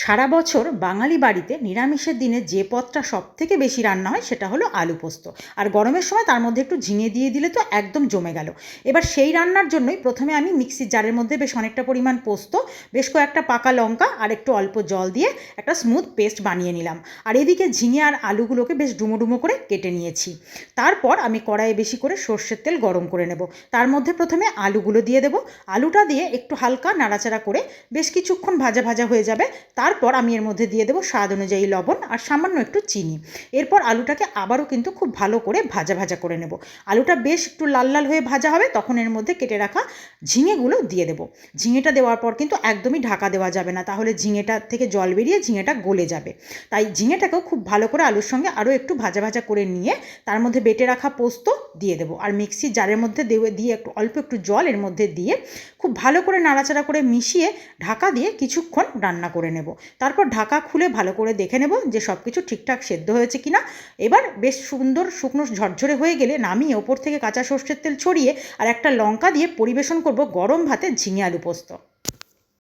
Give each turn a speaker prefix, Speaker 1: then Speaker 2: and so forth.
Speaker 1: সারা বছর বাঙালি বাড়িতে নিরামিষের দিনে যে পদটা সব থেকে বেশি রান্না হয় সেটা হলো আলু পোস্ত। আর গরমের সময় তার মধ্যে একটু ঝিঙে দিয়ে দিলে তো একদম জমে গেল। এবার সেই রান্নার জন্যই প্রথমে আমি মিক্সির জারের মধ্যে বেশ অনেকটা পরিমাণ পোস্ত, বেশ কয়েকটা পাকা লঙ্কা আর একটু অল্প জল দিয়ে একটা স্মুথ পেস্ট বানিয়ে নিলাম। আর এদিকে ঝিঙে আর আলুগুলোকে বেশ ডুমো ডুমো করে কেটে নিয়েছি। তারপর আমি কড়াইয়ে বেশি করে সর্ষের তেল গরম করে নেব। তার মধ্যে প্রথমে আলুগুলো দিয়ে দেবো। আলুটা দিয়ে একটু হালকা নাড়াচাড়া করে বেশ কিছুক্ষণ ভাজা ভাজা হয়ে যাবে। তারপর আমি এর মধ্যে দিয়ে দেবো স্বাদ অনুযায়ী লবণ আর সামান্য একটু চিনি। এরপর আলুটাকে আবারও কিন্তু খুব ভালো করে ভাজা ভাজা করে নেব। আলুটা বেশ একটু লাল লাল হয়ে ভাজা হবে, তখন এর মধ্যে কেটে রাখা ঝিঙেগুলো দিয়ে দেবো। ঝিঙেটা দেওয়ার পর কিন্তু একদমই ঢাকা দেওয়া যাবে না, তাহলে ঝিঙেটা থেকে জল বেরিয়ে ঝিঙেটা গলে যাবে। তাই ঝিঙেটাকেও খুব ভালো করে আলুর সঙ্গে আরও একটু ভাজা ভাজা করে নিয়ে তার মধ্যে বেটে রাখা পোস্ত দিয়ে দেবো। আর মিক্সির জারের মধ্যে দিয়ে একটু অল্প একটু জল এর মধ্যে দিয়ে খুব ভালো করে নাড়াচাড়া করে মিশিয়ে ঢাকা দিয়ে কিছুক্ষণ রান্না করে নেব। তারপর ঢাকা খুলে ভালো করে দেখে নেব যে সব কিছু ঠিকঠাক সেদ্ধ হয়েছে কিনা। এবার বেশ সুন্দর শুকনো ঝরঝরে হয়ে গেলে নামিয়ে ওপর থেকে কাঁচা সর্ষের তেল ছড়িয়ে আর একটা লঙ্কা দিয়ে পরিবেশন করব গরম ভাতে ঝিঙে আলু পোস্ত।